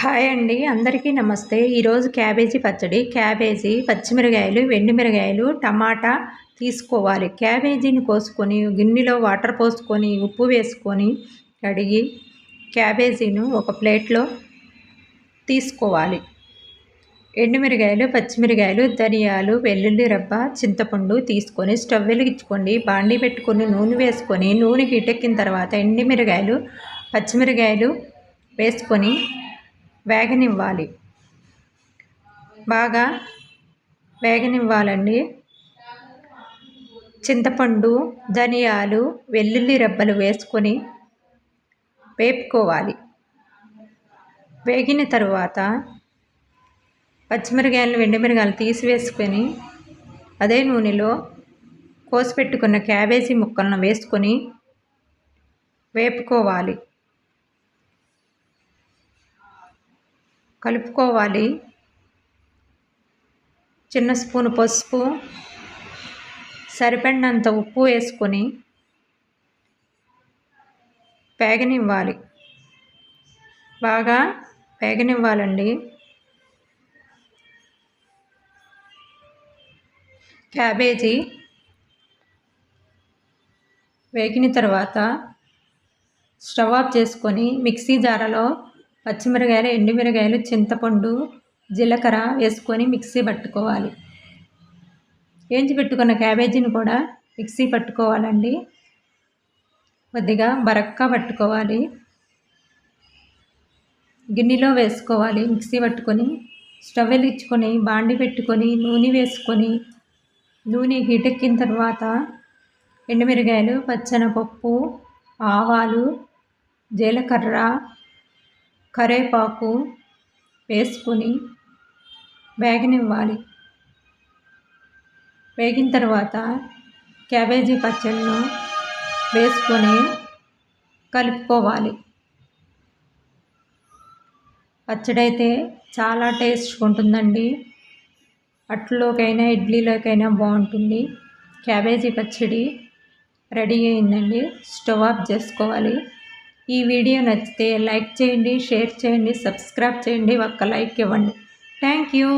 Hi అండి అందరికీ నమస్తే. ఈరోజు క్యాబేజీ పచ్చడి. క్యాబేజీ పచ్చిమిరకాయలు మిరగాయలు టమాటా తీసుకోవాలి. క్యాబేజీని కోసుకొని గిన్నెలో వాటర్ పోసుకొని ఉప్పు వేసుకొని కడిగి క్యాబేజీను ఒక ప్లేట్లో తీసుకోవాలి. ఎండుమిరగాయలు పచ్చిమిరకాయలు ధనియాలు వెల్లుల్లి రబ్బ చింతపండు తీసుకొని స్టవ్ వెలిగించుకోండి. బాండి పెట్టుకొని నూనె వేసుకొని నూనె గిటెక్కిన తర్వాత ఎండుమిరగాయలు పచ్చిమిరకాయలు వేసుకొని వేగనివ్వాలి. బాగా వేగనివ్వాలండి. చింతపండు ధనియాలు వెల్లుల్లి రెబ్బలు వేసుకొని వేపుకోవాలి. వేగిన తరువాత పచ్చిమిరకాయలు వెండిమిరకాయలు తీసివేసుకొని అదే నూనెలో కోసిపెట్టుకున్న క్యాబేజీ ముక్కలను వేసుకొని వేపుకోవాలి. కలుపుకోవాలి. చిన్న స్పూన్ పసుపు సరిపడినంత ఉప్పు వేసుకొని పేగనివ్వాలి. బాగా పేగనివ్వాలండి. క్యాబేజీ వేగిన తర్వాత స్టవ్ ఆఫ్ చేసుకొని మిక్సీ జారలో పచ్చిమిరకాయలు ఎండుమిరకాయలు చింతపండు జీలకర్ర వేసుకొని మిక్సీ పట్టుకోవాలి. వేయించి పెట్టుకున్న క్యాబేజీని కూడా మిక్సీ పట్టుకోవాలండి. కొద్దిగా బరక్కా పట్టుకోవాలి. గిన్నెలో వేసుకోవాలి. మిక్సీ పట్టుకొని స్టవ్ వెలిగించుకొని బాండి పెట్టుకొని నూనె వేసుకొని నూనె హీటెక్కిన తర్వాత ఎండుమిరకాయలు పచ్చనపప్పు ఆవాలు జీలకర్ర కరేపాకు వేసుకొని వేగనివ్వాలి. వేగిన తర్వాత క్యాబేజీ పచ్చడిను వేసుకొని కలుపుకోవాలి. పచ్చడి అయితే చాలా టేస్ట్ ఉంటుందండి. అట్లోకైనా ఇడ్లీలోకైనా బాగుంటుంది. క్యాబేజీ పచ్చడి రెడీ అయిందండి. స్టవ్ ఆఫ్ చేసుకోవాలి. ఈ వీడియో నచ్చితే లైక్ చేయండి షేర్ చేయండి సబ్స్క్రైబ్ చేయండి ఒక్క లైక్ ఇవ్వండి. Thank you.